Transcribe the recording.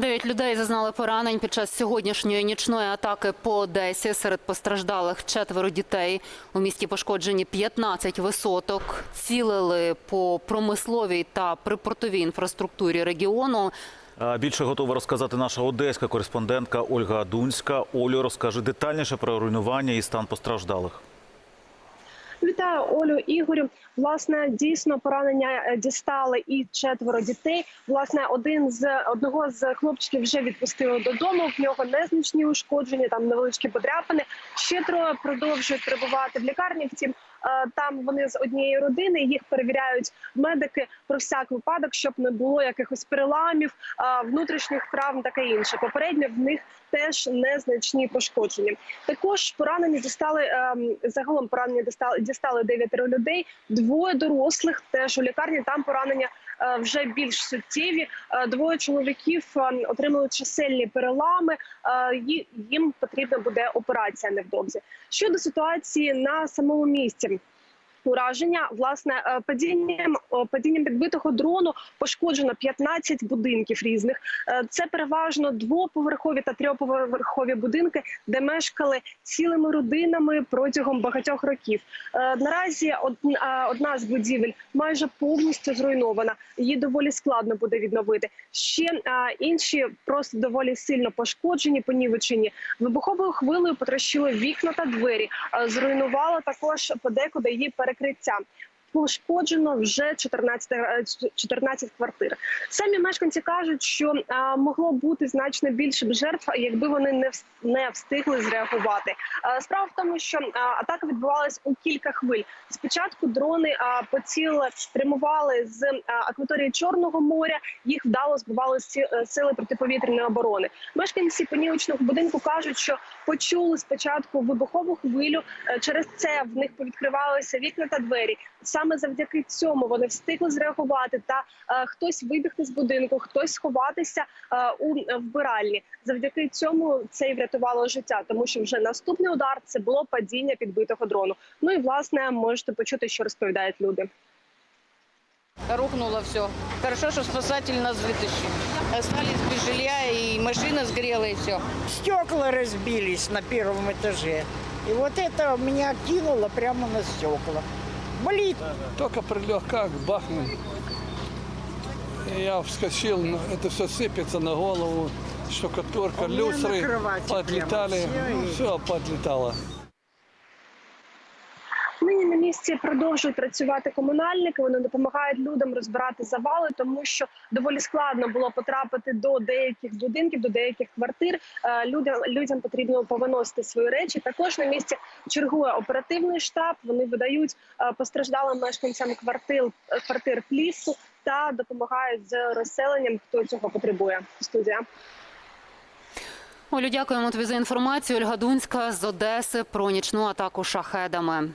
Дев'ять людей зазнали поранень під час сьогоднішньої нічної атаки по Одесі. Серед постраждалих четверо дітей. У місті пошкоджені 15 висоток. Цілили по промисловій та припортовій інфраструктурі регіону. Більше готова розказати наша одеська кореспондентка Ольга Дунська. Олю, розкаже детальніше про руйнування і стан постраждалих. Вітаю Олю Ігорю. Власне, дійсно поранення е, дістали і четверо дітей. Власне, один з одного з хлопчиків вже відпустили додому. В нього незначні ушкодження, там невеличкі подряпини. Ще троє продовжують перебувати в лікарні. Втім, там вони з однієї родини. Їх перевіряють медики про всяк випадок, щоб не було якихось переламів, е, внутрішніх травм, таке інше. Попередньо в них теж незначні пошкодження. Також поранені дістали ем, загалом поранення дістали дістали дев'ятеро людей. Двоє дорослих теж у лікарні. Там поранення е, вже більш суттєві. Е, Двоє чоловіків е, отримали чисельні перелами. Е, Їм потрібна буде операція невдовзі. Щодо ситуації на самому місці. Ураження власне е, падінням падінням підбитого дрону пошкоджено 15 будинків різних. Е, Це переважно двоповерхові та трьохповерхові будинки, де мешкали цілими родинами протягом багатьох років. Е, Наразі од- одна з будівель майже повністю зруйнована. Її доволі складно буде відновити. Ще інші просто доволі сильно пошкоджені, понівечені. Вибуховою хвилею потрощили вікна та двері. Зруйнувало також подекуди її перекриття. Пошкоджено вже 14, е, 14 квартир. Самі мешканці кажуть, що а, могло бути значно більше б жертв, якби вони не вс- не встигли зреагувати. Е, Справа в тому, що атака відбувалась у кілька хвиль. Спочатку дрони поцілили, прямували з акваторії Чорного моря. Їх вдало збивали е, сили протиповітряної оборони. Мешканці понівечного будинку кажуть, що почули спочатку вибухову хвилю. е, Через це в них повідкривалися вікна та двері Саме завдяки цьому вони встигли зреагувати та е, хтось вибігти з будинку, хтось сховатися е, у е, вбиральні. Завдяки цьому це і врятувало життя, тому що вже наступний удар це було падіння підбитого дрону. Ну і власне можете почути, що розповідають люди. Рухнуло все. Хорошо, что спасатели нас вытащили. Остались без жилья, и машина сгорела, и все. Стекла разбились на первом этаже. И вот это меня кинуло прямо на стекла. Болит. Только прилег как бахнул. И я вскочил, ну, это все сыпется на голову, штукатурка, У меня на люстры кровати подлетали, прямо всё, ну, и- все подлетало. На місці продовжують працювати комунальники. Вони допомагають людям розбирати завали, тому що доволі складно було потрапити до деяких будинків, до деяких квартир. Е, Людям людям потрібно повиносити свої речі. Також на місці чергує оперативний штаб. Вони видають е, постраждалим мешканцям квартир квартир плісу та допомагають з розселенням, хто цього потребує. Студія. Олю, дякуємо тобі за інформацію. Ольга Дунська з Одеси про нічну атаку шахедами.